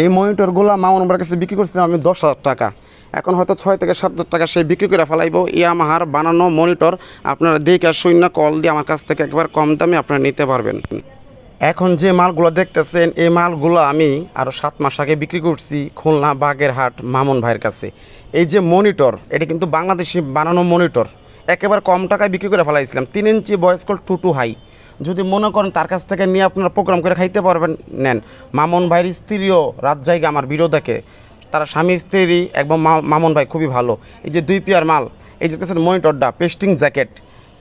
এই মনিটরগুলো মামুন আমার কাছে বিক্রি করছিলাম আমি দশ হাজার টাকা। এখন হয়তো ছয় থেকে সাত হাজার টাকা সে বিক্রি করে ফেলাইব। ইয়ামাহার বানানো মনিটর আপনারা দেখে শূন্য কল দিয়ে আমার কাছ থেকে একবার কম দামে আপনারা নিতে পারবেন। এখন যে মালগুলো দেখতেছেন, এই মালগুলো আমি আরও সাত মাস আগে বিক্রি করছি খুলনা বাগেরহাট মামুন ভাইয়ের কাছে। এই যে মনিটর এটা কিন্তু বাংলাদেশি বানানো মনিটর একেবারে কম টাকায় বিক্রি করে ফেলাইছিলাম। তিন ইঞ্চি বয়স্ক টু টু হাই যদি মনে করেন তার কাছ থেকে নিয়ে আপনারা প্রোগ্রাম করে খাইতে পারবেন, নেন। মামুন ভাইয়ের স্ত্রীও রাত জায়গা আমার বিরো দেখে তারা স্বামী, স্ত্রী একদম মামুন ভাই খুবই ভালো। এই যে দুই পেয়ার মাল, এই যে দেখতেছেন মনিটরটা, পেস্টিং জ্যাকেট।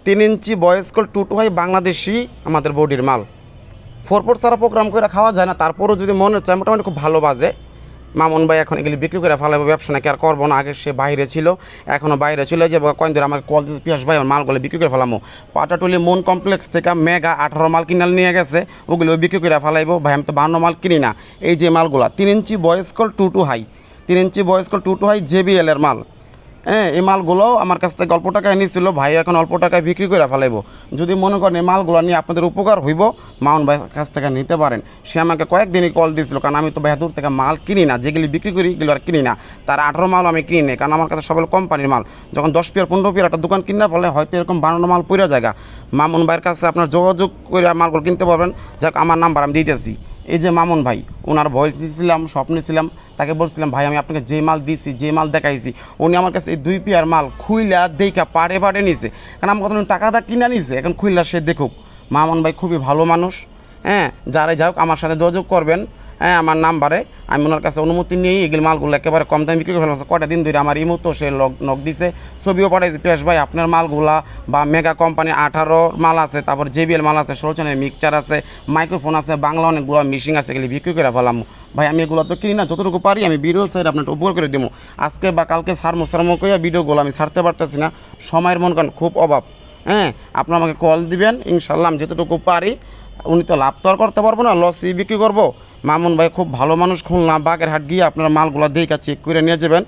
তিন ইঞ্চি বয়স্ক টু টু হাই বাংলাদেশি আমাদের বডির মাল। ফোর সারা প্রোগ্রাম করে খাওয়া যায় না, তারপরও যদি মনে চায়, মোটামুটি খুব ভালো বাজে। মামুন ভাই এখন এগুলি বিক্রি করে ফেলাবো ব্যবসা নাকি আর করব না। আগে সে বাইরে ছিল এখনও বাইরে চলে যাব। কয়েন ধরে আমার কল দিতে পিয়াস ভাই, আমার মালগুলো বিক্রি করে ফেলামো। পাটাটুলি মন কমপ্লেক্স থেকে মেগা আঠারো মাল কিনাল নিয়ে গেছে, ওগুলো বিক্রি করে ফেলাইবো। ভাই, আমি তো বান্ন মাল কিনি না। এই যে মালগুলো, তিন inch voice coil two two high তিন inch voice coil two two high জেবিএলের মাল। হ্যাঁ এই মালগুলো আমার কাছ থেকে অল্প টাকায় নিয়েছিল ভাই এখন অল্প টাকায় বিক্রি করে ফেলাইবো। যদি মনে করেন এই মালগুলো নিয়ে আপনাদের উপকার হইব মাউন ভাইয়ের কাছ থেকে নিতে পারেন। সে আমাকে কয়েকদিনই কল দিয়েছিল কারণ আমি তো ভাই দূর থেকে মাল কিনি না, যেগুলি বিক্রি করি এগুলো আর কিনি না। তার আঠারো মাল আমি কিনি না কারণ আমার কাছে সবাই কোম্পানির মাল। যখন দশ পিয়ার, পনেরো পিয়ার একটা দোকান কিনা ফলে হয়তো এরকম বানানো মাল পুরা জায়গা মামুন ভাইয়ের কাছে আপনার যোগাযোগ করে মালগুলো কিনতে পারবেন। যাক, আমার নাম্বার আমি দিতেছি। এই যে মামুন ভাই ওনার ভয়েস দিয়েছিলাম স্বপ্নে ছিলাম তাকে বলছিলাম, ভাই, আমি আপনাকে যে মাল দিছি, যে মাল দেখাইছি, উনি আমার কাছে এই দুই পেয়ার মাল খুইলা দেখা পাড়ে পাড়ে নিছে। কারণ আমার কথা টাকাটা কিনা নিছে? এখন খুইলা সে দেখুক। মামন ভাই খুবই ভালো মানুষ হ্যাঁ যারাই যাওক আমার সাথে যোগাযোগ করবেন। হ্যাঁ আমার নাম্বারে। আমি ওনার কাছে অনুমতি নিয়েই এগুলো মালগুলো একেবারে কম দামে বিক্রি করে ফেলছে। কয়টা দিন ধরে আমার ইমো তো সে লগ নক দিছে। ছবিও পাঠাইছে পেশ ভাই, আপনার মালগুলা বা মেগা কোম্পানি আঠারো মাল আছে, তারপর জেবিএল মাল আছে ষোলো চনের মিক্সচার আছে, মাইক্রোফোন আছে, বাংলা অনেকগুলো মিশিং আছে, এগুলি বিক্রি করে ফেলাম। ভাই, আমি এগুলো তো কিনি না, যতটুকু পারি আমি ভিডিও সাইড আপনার উপর করে দেবো। আজকে বা কালকে সারমো সারমো করে ভিডিওগুলো আমি ছাড়তে পারতেছি না। সময়ের মন কারণ খুব অভাব। হ্যাঁ আপনার আমাকে কল দিবেন, ইনশাল্লাহ আমি যতটুকু পারি, উনি তো লাভ তো আর করতে পারব না লসই বিক্রি করব। মামুন ভাই খুব ভালো মানুষ, খুলনা বাগের হাট গিয়ে আপনারা মালগুলো দিয়ে চেক করে নিয়ে যাবেন।